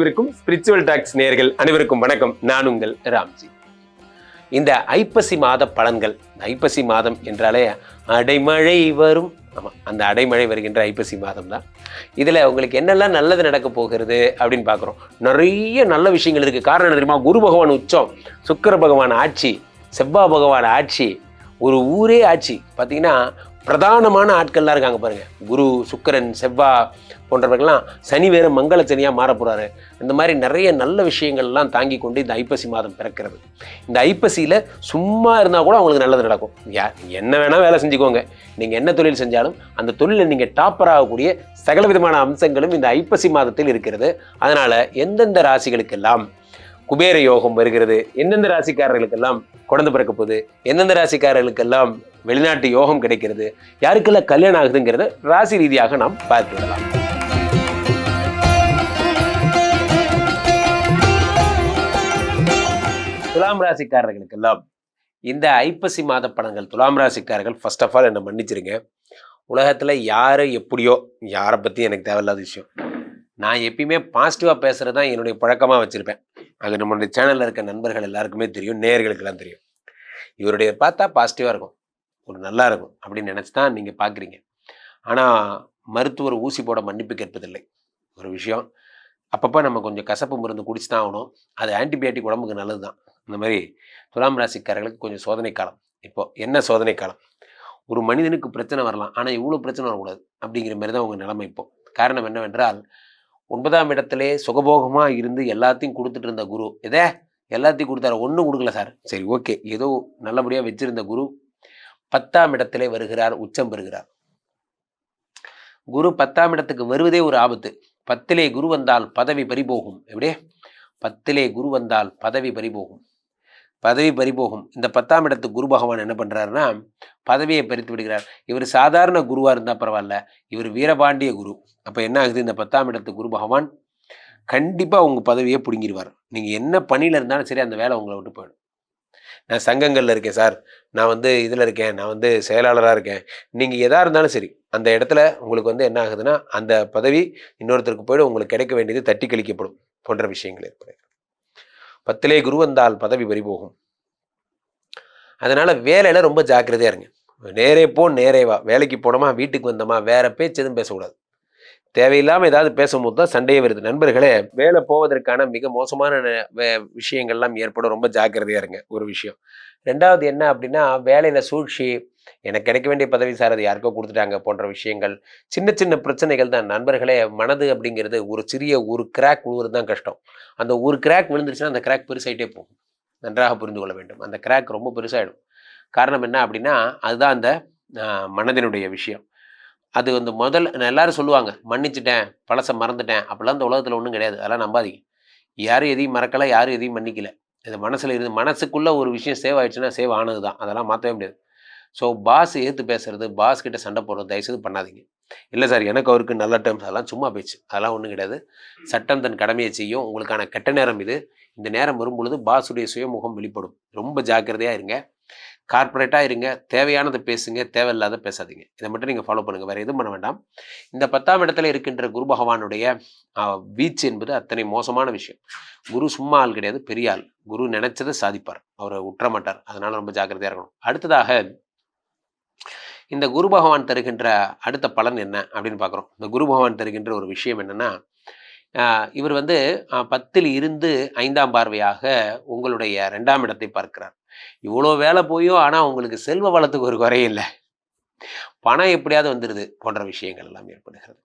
அனைவருக்கும் spiritual tax நேர்கள் அனைவருக்கும் வணக்கம். நான் உங்கள் ராம்ஜி. இந்த ஐப்பசி மாத பலன்கள் ஐப்பசி மாதம் என்றாலே அடைமழை வரும். ஆமாம் அந்த அடைமழை வருகின்ற ஐப்பசி மாதம் தான். இதில் உங்களுக்கு என்னெல்லாம் நல்லது நடக்க போகிறது அப்படின்னு பார்க்குறோம். நிறைய நல்ல விஷயங்கள் இருக்குது காரணம் தெரியுமா? குரு பகவான் உச்சம் சுக்கர பகவான் ஆட்சி செவ்வாய் பகவான் ஆட்சி ஒரு ஊரே ஆட்சி. பார்த்தீங்கன்னா பிரதானமான ஆட்கள்லாம் இருக்காங்க பாருங்க. குரு சுக்கிரன் செவ்வா போன்றவர்கள்லாம் சனி வேறு மங்கள சனியாக மாற இந்த மாதிரி நிறைய நல்ல விஷயங்கள்லாம் தாங்கி கொண்டு இந்த ஐப்பசி மாதம் பிறக்கிறது. இந்த ஐப்பசியில் சும்மா இருந்தால் கூட அவங்களுக்கு நல்லது நடக்கும். யா என்ன வேணால் வேலை செஞ்சுக்கோங்க. நீங்கள் என்ன தொழில் செஞ்சாலும் அந்த தொழிலில் நீங்கள் டாப்பர் ஆகக்கூடிய சகல விதமான அம்சங்களும் இந்த ஐப்பசி மாதத்தில் இருக்கிறது. அதனால் எந்தெந்த ராசிகளுக்கெல்லாம் குபேர யோகம் வருகிறது எந்தெந்த ராசிக்காரர்களுக்கெல்லாம் குழந்தை பிறக்க போகுது எந்தெந்த ராசிக்காரர்களுக்கெல்லாம் வெளிநாட்டு யோகம் கிடைக்கிறது யாருக்கெல்லாம் கல்யாணம் ஆகுதுங்கிறத ராசி ரீதியாக நாம் பார்த்து விடலாம். துலாம் ராசிக்காரர்களுக்கெல்லாம் இந்த ஐப்பசி மாத படங்கள் துலாம் ராசிக்காரர்கள் ஃபர்ஸ்ட் ஆஃப் ஆல் என்னை மன்னிச்சிருங்க. உலகத்தில் யார் எப்படியோ யாரை பற்றி எனக்கு தேவையில்லாத விஷயம். நான் எப்பயுமே பாசிட்டிவாக பேசுகிறது தான் என்னுடைய பழக்கமாக வச்சுருப்பேன். அது நம்மளுடைய சேனலில் இருக்க நண்பர்கள் எல்லாருக்குமே தெரியும் நேர்களுக்கெல்லாம் தெரியும். இவருடைய பார்த்தா பாசிட்டிவாக இருக்கும். ஒரு நல்லா இருக்கும் அப்படின்னு நினச்சி தான் நீங்கள் பார்க்குறீங்க ஆனால் மருத்துவர் ஊசி போட மன்னிப்பு கேட்பதில்லை. ஒரு விஷயம். அப்பப்போ நம்ம கொஞ்சம் கசப்பு மருந்து குடிச்சு தான் ஆகணும். அது ஆன்டிபயாட்டிக் உடம்புக்கு நல்லது தான் இந்த மாதிரி துலாம் ராசிக்காரர்களுக்கு கொஞ்சம் சோதனை காலம். இப்போ என்ன சோதனை காலம்? ஒரு மனிதனுக்கு பிரச்சனை வரலாம். ஆனால் இவ்வளோ பிரச்சனை வரக்கூடாது அப்படிங்கிற மாதிரி தான் உங்கள் நிலைமை இப்போ. காரணம் என்னவென்றால் ஒன்பதாம் இடத்திலே சுகபோகமாக இருந்து எல்லாத்தையும் கொடுத்துட்டு இருந்த குரு. எதே? எல்லாத்தையும் கொடுத்தாரு. ஒன்றும் கொடுக்கல சார். சரி ஓகே. ஏதோ நல்லபடியாக வச்சுருந்த குரு. பத்தாம் இடத்திலே வருகிறார் உச்சம் பெறுகிறார். குரு பத்தாம் இடத்துக்கு வருவதே ஒரு ஆபத்து. பத்திலே குரு வந்தால் பதவி பறிபோகும். எப்படியே பத்திலே குரு வந்தால் பதவி பறிபோகும். பதவி பறிபோகும். இந்த பத்தாம் இடத்து குரு பகவான் என்ன பண்ணுறாருன்னா பதவியை பறித்து விடுகிறார். இவர் சாதாரண குருவாக இருந்தால் பரவாயில்ல. இவர் வீரபாண்டிய குரு. அப்போ என்ன ஆகுது? இந்த பத்தாம் இடத்து குரு பகவான் கண்டிப்பாக உங்கள் பதவியை பிடுங்கிடுவார் நீங்கள் என்ன பணியில் இருந்தாலும் சரி அந்த வேலை உங்களை விட்டு போயிடும். நான் சங்கங்களில் இருக்கேன் சார். நான் வந்து இதில் இருக்கேன். நான் வந்து செயலாளராக இருக்கேன். நீங்கள் எதாக இருந்தாலும் சரி அந்த இடத்துல உங்களுக்கு வந்து என்ன ஆகுதுன்னா அந்த பதவி இன்னொருத்தருக்கு போய்ட்டு உங்களுக்கு கிடைக்க வேண்டியது தட்டி கழிக்கப்படும் போன்ற விஷயங்கள் ஏற்படுகிறது பத்திலே குரு வந்தால் பதவி பறிபோகும் அதனால் வேலையில் ரொம்ப ஜாக்கிரதையா இருங்க. நேரே போ நேரே வா. வேலைக்கு போனோமா வீட்டுக்கு வந்தோமா வேற பேச்சு எதுவும் பேசக்கூடாது. தேவையில்லாமல் ஏதாவது பேசும்போது தான் சண்டையே வருது. நண்பர்களே வேலை போவதற்கான மிக மோசமான வே- விஷயங்கள்லாம் ஏற்படும். ரொம்ப ஜாக்கிரதையாக இருங்க. ஒரு விஷயம். ரெண்டாவது என்ன அப்படின்னா வேலையில் சூழ்ச்சி எனக்கு கிடைக்க வேண்டிய பதவி சார் அது யாருக்கோ கொடுத்துட்டாங்க போன்ற விஷயங்கள். சின்ன சின்ன பிரச்சனைகள் தான். நண்பர்களே மனது அப்படிங்கிறது ஒரு சிறிய ஒரு கிராக் விழுவது தான் கஷ்டம். அந்த ஒரு கிராக் விழுந்துருச்சுன்னா அந்த கிராக் பெருசாகிட்டே போகும். நன்றாக புரிந்து கொள்ள வேண்டும். அந்த கிராக் ரொம்ப பெருசாகிடும் காரணம் என்ன அப்படின்னா அதுதான் அந்த மனதினுடைய விஷயம். அது வந்து முதல் எல்லாரும் சொல்லுவாங்க மன்னிச்சிட்டேன் பழசை மறந்துட்டேன். அப்படிலாம் இந்த உலகத்தில் ஒன்றும் கிடையாது. அதெல்லாம் நம்பாதீங்க. யாரும் எதையும் மறக்கலை யாரும் எதையும் மன்னிக்கல. இது மனசில் இருந்து மனசுக்குள்ளே ஒரு விஷயம் சேவ் ஆயிடுச்சுன்னா சேவ் ஆனது தான். அதெல்லாம் மாற்றவே முடியாது. ஸோ பாஸ் ஏற்று பேசுறது பாஸ் கிட்ட சண்டை போடுறது தயவுசெய்து பண்ணாதீங்க. இல்லை சார் எனக்கு அவருக்கு நல்ல டேர்ம்ஸ் அதெல்லாம் சும்மா பேச்சு அதெல்லாம் ஒன்றும் கிடையாது. சட்டம் தன் கடமையை செய்யும். உங்களுக்கான கெட்ட நேரம் இது. இந்த நேரம் வரும்பொழுது பாஸுடைய சுயமுகம் வெளிப்படும். ரொம்ப ஜாக்கிரதையாக இருங்க. கார்ப்பரேட்டாக இருங்க தேவையானதை பேசுங்க தேவையில்லாத பேசாதீங்க. இதை மட்டும் நீங்கள் ஃபாலோ பண்ணுங்கள் வேறு எதுவும் பண்ண வேண்டாம். இந்த பத்தாம் இடத்துல இருக்கின்ற குரு பகவானுடைய வீச்சு என்பது அத்தனை மோசமான விஷயம். குரு சும்மா ஆள் கிடையாது பெரிய ஆள். குரு நினைச்சதை சாதிப்பார். அவரை உற்ற மாட்டார். அதனால் ரொம்ப ஜாக்கிரதையாக இருக்கணும். அடுத்ததாக இந்த குரு பகவான் தருகின்ற அடுத்த பலன் என்ன அப்படின்னு பார்க்குறோம். இந்த குரு பகவான் தருகின்ற ஒரு விஷயம் என்னன்னா இவர் வந்து பத்தில் இருந்து ஐந்தாம் பார்வையாக உங்களுடைய ரெண்டாம் இடத்தை பார்க்கிறார். இவ்வளோ வேலை போயோ ஆனால் உங்களுக்கு செல்வ வளத்துக்கு ஒரு குறையும் இல்லை. பணம் எப்படியாவது வந்துடுது போன்ற விஷயங்கள் எல்லாம் ஏற்படுகிறது.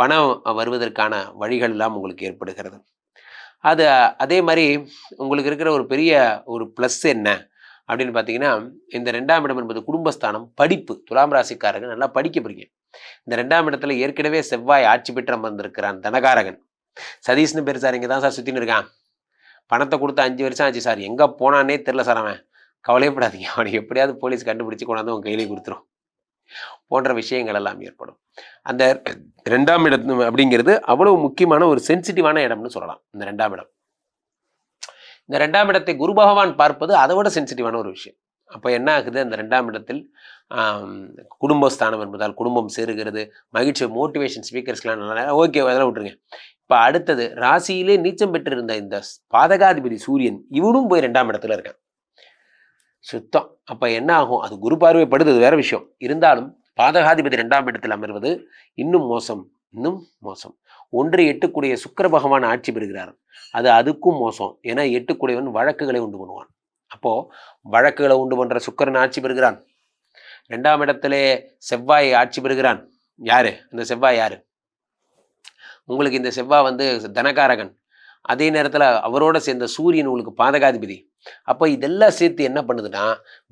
பணம் வருவதற்கான வழிகள் எல்லாம் உங்களுக்கு ஏற்படுகிறது. அது அதே மாதிரி உங்களுக்கு இருக்கிற ஒரு பெரிய ஒரு ப்ளஸ் என்ன அப்படின்னு பார்த்தீங்கன்னா இந்த ரெண்டாம் இடம் என்பது குடும்பஸ்தானம் படிப்பு. துலாம் ராசிக்காரங்க நல்லா படிக்க போறீங்க. இந்த ரெண்டாம் இடத்துல ஏற்கனவே செவ்வாய் ஆட்சி பெற்றம் வந்திருக்கிறான் தனகாரகன். சதீஷ்னு பெருசார் சார் இங்கே தான் சார் சுற்றின்னு இருக்கான். பணத்தை கொடுத்து அஞ்சு வருஷம் ஆச்சு சார். எங்கே போனானே தெரில சார் அவன். கவலையப்படாதீங்க அவனை எப்படியாவது போலீஸ் கண்டுபிடிச்சு கொண்டாந்து உங்கள் கையிலே கொடுத்துரும். போன்ற விஷயங்கள் எல்லாம் ஏற்படும். அந்த ரெண்டாம் இடம் அப்படிங்கிறது அவ்வளவு முக்கியமான ஒரு சென்சிட்டிவான இடம்னு சொல்லலாம். இந்த ரெண்டாம் இடம். இந்த ரெண்டாம் இடத்தை குரு பகவான் பார்ப்பது அதை விட சென்சிட்டிவான ஒரு விஷயம். அப்போ என்ன ஆகுது? அந்த ரெண்டாம் இடத்தில் குடும்பஸ்தானம் என்பதால் குடும்பம் சேருகிறது. மகிழ்ச்சி மோட்டிவேஷன் ஸ்பீக்கர்ஸ்லாம் நல்லா ஓகே அதெல்லாம் விட்டுருங்க. இப்ப அடுத்தது ராசியிலே நீச்சம் பெற்றிருந்த இந்த பாதகாதிபதி சூரியன் இவனும் போய் ரெண்டாம் இடத்துல இருக்கான். சுத்தம். அப்ப என்ன ஆகும்? அது குரு பார்வைப்படுது வேற விஷயம். இருந்தாலும் பாதகாதிபதி ரெண்டாம் இடத்தில் அமர்வது இன்னும் மோசம் இன்னும் மோசம். ஒன்று எட்டுக்குடைய சுக்கிர பகவான் ஆட்சி பெறுகிறார். அது அதுக்கும் மோசம். ஏன்னா எட்டுக்குடையவன் வழக்குகளை உண்டு பண்ணுவான். அப்போ வழக்குகளை உண்டு பண்ற சுக்கரன் ஆட்சி பெறுகிறான். ரெண்டாம் இடத்திலே செவ்வாய் ஆட்சி பெறுகிறான். யாரு? அந்த செவ்வாய் யாரு? உங்களுக்கு இந்த செவ்வாய் வந்து தனகாரகன். அதே நேரத்தில் அவரோட சேர்ந்த சூரியன் உங்களுக்கு பாதகாதிபதி. அப்போ இதெல்லாம் சேர்த்து என்ன பண்ணுதுன்னா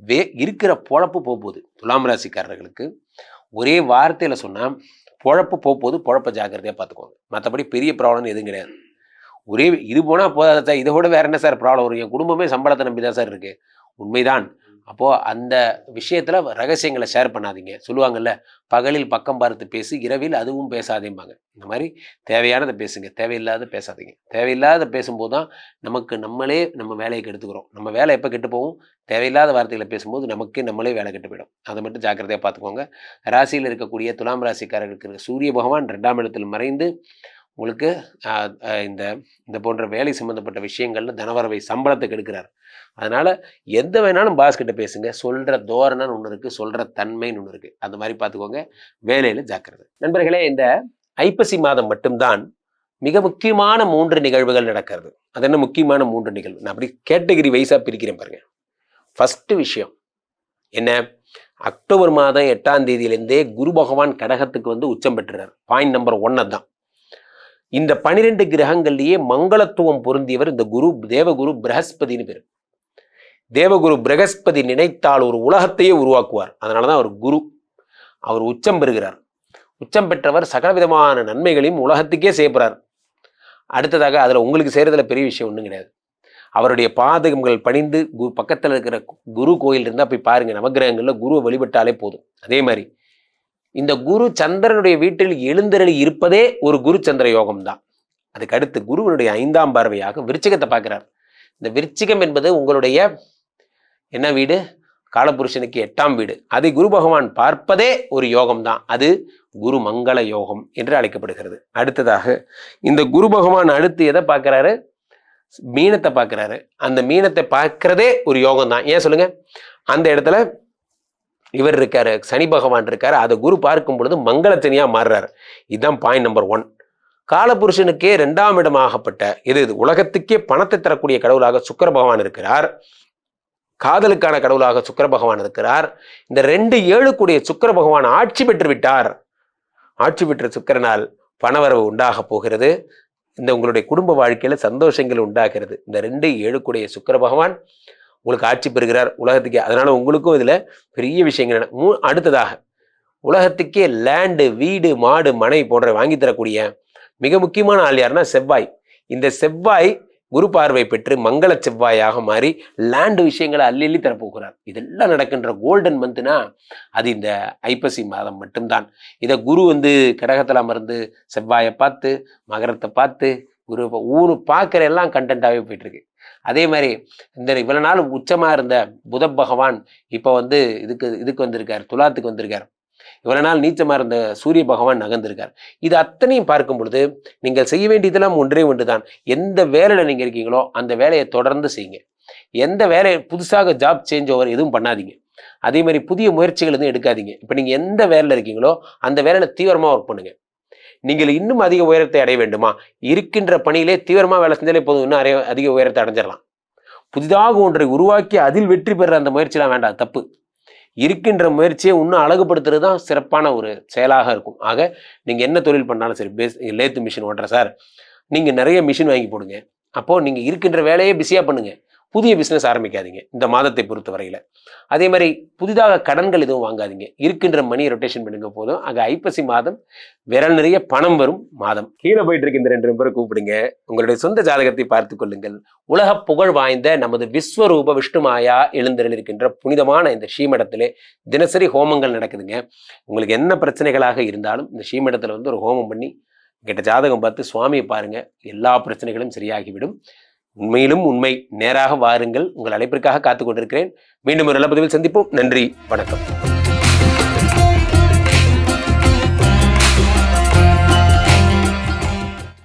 வே இருக்கிற பொழப்பு போக போகுது துலாம் ராசிக்காரர்களுக்கு ஒரே வார்த்தையில் சொன்னால் பொழப்பு போக போகுது பொழப்ப ஜாக்கிரதையாக பார்த்துக்கோங்க மற்றபடி பெரிய ப்ராப்ளம் எதுவும் கிடையாது. ஒரே இது போனால் போதாத? சார் இதை விட வேற என்ன சார் ப்ராப்ளம் வரும் என் குடும்பமே சம்பளத்தை நம்பி தான் சார் இருக்குது உண்மைதான். அப்போது அந்த விஷயத்தில் ரகசியங்களை ஷேர் பண்ணாதீங்க. சொல்லுவாங்கல்ல பகலில் பக்கம் பார்த்து பேசி இரவில் அதுவும் பேசாதேம்பாங்க. இந்த மாதிரி தேவையானதை பேசுங்க. தேவையில்லாத பேசாதீங்க. தேவையில்லாத பேசும்போது தான் நமக்கு நம்மளே நம்ம வேலையை கெடுத்துக்கிறோம். நம்ம வேலை எப்போ கெட்டு போகும்? தேவையில்லாத வார்த்தைகளை பேசும்போது நமக்கே நம்மளே வேலை கெட்டு போயிடும். அதை மட்டும் ஜாக்கிரதையாக பார்த்துக்கோங்க. ராசியில் இருக்கக்கூடிய துலாம் ராசிக்காரர்களுக்கு சூரிய பகவான் ரெண்டாம் இடத்தில் மறைந்து உங்களுக்கு இந்த இந்த போன்ற வேலை சம்மந்தப்பட்ட விஷயங்கள்ல தனவரவை சம்பளத்தை கெடுக்கிறார் அதனால் எந்த வேணாலும் பாஸ் கிட்ட பேசுங்க. சொல்கிற தோரணன்னு ஒன்று இருக்குது சொல்கிற தன்மைன்னு ஒன்று இருக்குது அந்த மாதிரி பார்த்துக்கோங்க. வேலையில் ஜாக்கிரதை. நண்பர்களே இந்த ஐப்பசி மாதம் மட்டும்தான் மிக முக்கியமான மூன்று நிகழ்வுகள் நடக்கிறது. அது என்ன முக்கியமான மூன்று நிகழ்வு? நான் அப்படி கேட்டகரி வைஸாக பிரிக்கிறேன் பாருங்க. ஃபஸ்ட்டு விஷயம் என்ன? அக்டோபர் மாதம் எட்டாம் தேதியிலேருந்தே குரு பகவான் கடகத்துக்கு வந்து உச்சம் பெற்றுறார். பாயிண்ட் நம்பர் ஒன் தான் இந்த பனிரெண்டு கிரகங்கள்லேயே மங்களத்துவம் பொருந்தியவர் இந்த குரு தேவகுரு பிரகஸ்பதினு பேர். தேவகுரு பிரகஸ்பதி நினைத்தால் ஒரு உலகத்தையே உருவாக்குவார். அதனால தான் அவர் குரு. அவர் உச்சம் பெறுகிறார். உச்சம் பெற்றவர் சகலவிதமான நன்மைகளையும் உலகத்துக்கே செய்யப்படுறார் அடுத்ததாக அதில் உங்களுக்கு செய்கிறதுல பெரிய விஷயம் ஒன்றும் கிடையாது. அவருடைய பாதகங்கள் பணிந்து கு பக்கத்தில் இருக்கிற குரு கோயில் இருந்தால் போய் பாருங்கள் நவகிரகங்களில் குருவை வழிபட்டாலே போதும். அதே மாதிரி இந்த குரு சந்திரனுடைய வீட்டில் எழுந்தருளி இருப்பதே ஒரு குரு சந்திர யோகம் தான் அதுக்கு அடுத்து குருவனுடைய ஐந்தாம் பார்வையாக விருச்சிகத்தை பார்க்கிறார். இந்த விருச்சிகம் என்பது உங்களுடைய என்ன வீடு? காலபுருஷனுக்கு எட்டாம் வீடு. அதை குரு பகவான் பார்ப்பதே ஒரு யோகம் தான் அது குரு மங்கள யோகம் என்று அழைக்கப்படுகிறது. அடுத்ததாக இந்த குரு பகவான் அடுத்து எதை பார்க்குறாரு? மீனத்தை பார்க்குறாரு. அந்த மீனத்தை பார்க்குறதே ஒரு யோகம் தான் ஏன் சொல்லுங்கள் அந்த இடத்துல இவர் இருக்கார் சனி பகவான் இருக்கார் அதை குரு பார்க்கும் பொழுது மங்களத்தனியாக மாறுறாரு. இதுதான் பாயிண்ட் நம்பர் ஒன் காலபுருஷனுக்கே ரெண்டாம் இடமாகப்பட்ட இது இது உலகத்துக்கே பணத்தை தரக்கூடிய கடவுளாக சுக்கர பகவான் இருக்கிறார். காதலுக்கான கடவுளாக சுக்கர பகவான் இருக்கிறார். இந்த ரெண்டு ஏழுக்குடைய சுக்கிர பகவான் ஆட்சி பெற்று விட்டார். ஆட்சி பெற்ற சுக்கிரனால் பணவரவு உண்டாக போகிறது. இந்த உங்களுடைய குடும்ப வாழ்க்கையில் சந்தோஷங்கள் உண்டாகிறது. இந்த ரெண்டு ஏழுக்குடைய சுக்கர பகவான் உங்களுக்கு ஆட்சி பெறுகிறார் உலகத்துக்கே. அதனால உங்களுக்கும் இதில் பெரிய விஷயங்கள் மூ அடுத்ததாக உலகத்துக்கே லேண்டு வீடு மாடு மனை போன்ற வாங்கி தரக்கூடிய மிக முக்கியமான ஆள் யாருன்னா செவ்வாய். இந்த செவ்வாய் குரு பார்வை பெற்று மங்கள செவ்வாயாக மாறி லேண்டு விஷயங்களை அள்ளி அள்ளி தரப்போகிறார். இதெல்லாம் நடக்கின்ற கோல்டன் மந்த்னா அது இந்த ஐப்பசி மாதம் மட்டும்தான். இதை குரு வந்து கடகத்தில் அமர்ந்து செவ்வாயை பார்த்து மகரத்தை பார்த்து குரு ஊர் பார்க்குற எல்லாம் கண்டென்ட்டாகவே போயிட்டுருக்கு. அதே மாதிரி இந்த இவ்வளோ நாள் உச்சமாக இருந்த புத பகவான் இப்போ வந்து இதுக்கு இதுக்கு வந்திருக்கார் துலாத்துக்கு வந்திருக்கார். இவ்வளோ நாள் நீச்சமாக இருந்த சூரிய பகவான் நகர்ந்திருக்கார். இது அத்தனையும் பார்க்கும் பொழுது நீங்கள் செய்ய வேண்டியதெல்லாம் ஒன்றே ஒன்றுதான். எந்த வேலையில் நீங்கள் இருக்கீங்களோ அந்த வேலையை தொடர்ந்து செய்யுங்க. எந்த வேலையை புதுசாக ஜாப் சேஞ்ச் ஓவர் எதுவும் பண்ணாதீங்க. அதே மாதிரி புதிய முயற்சிகள் எதுவும் எடுக்காதீங்க. இப்போ நீங்கள் எந்த வேலையில் இருக்கீங்களோ அந்த வேலையில் தீவிரமாக ஒர்க் பண்ணுங்கள் நீங்கள் இன்னும் அதிக உயரத்தை அடைய வேண்டுமா? இருக்கின்ற பணியிலே தீவிரமாக வேலை செஞ்சாலே போதும். இன்னும் அடைய அதிக உயரத்தை அடைஞ்சிடலாம். புதிதாக ஒன்றை உருவாக்கி அதில் வெற்றி பெற அந்த முயற்சிலாம் வேண்டாம். தப்பு. இருக்கின்ற முயற்சியை இன்னும் அழகுபடுத்துறது தான் சிறப்பான ஒரு செயலாக இருக்கும். ஆக நீங்கள் என்ன தொழில் பண்ணாலும் சரி பேஸ் லேத்து மிஷின் ஓட்டுறேன் சார் நீங்கள் நிறைய மிஷின் வாங்கி போடுங்க. அப்போது நீங்கள் இருக்கின்ற வேலையை பிஸியாக பண்ணுங்கள் புதிய பிஸ்னஸ் ஆரம்பிக்காதீங்க இந்த மாதத்தை பொறுத்த வரையில் அதே மாதிரி புதிதாக கடன்கள் எதுவும் வாங்காதீங்க. இருக்கின்ற மணி ரொட்டேஷன் பண்ணுங்க போதும். அங்கே ஐப்பசி மாதம் விரல் நிறைய பணம் வரும் மாதம். கீழே போயிட்டு இருக்க இந்த ரெண்டு நம்பரை கூப்பிடுங்க. உங்களுடைய சொந்த ஜாதகத்தை பார்த்து கொள்ளுங்கள். உலக புகழ் வாய்ந்த நமது விஸ்வரூப விஷ்ணுமாயா எழுந்தருள் இருக்கின்ற புனிதமான இந்த ஸ்ரீமடத்திலே தினசரி ஹோமங்கள் நடக்குதுங்க. உங்களுக்கு என்ன பிரச்சனைகளாக இருந்தாலும் இந்த ஸ்ரீமடத்தில் வந்து ஒரு ஹோமம் பண்ணி கிட்ட ஜாதகம் பார்த்து சுவாமியை பாருங்க. எல்லா பிரச்சனைகளும் சரியாகிவிடும். உண்மையிலும் உண்மை நேராக வாருங்கள். உங்கள் அழைப்பிற்காக காத்துக் கொண்டிருக்கிறேன். மீண்டும் ஒரு நல்ல பதிவில் சந்திப்போம். நன்றி. வணக்கம்.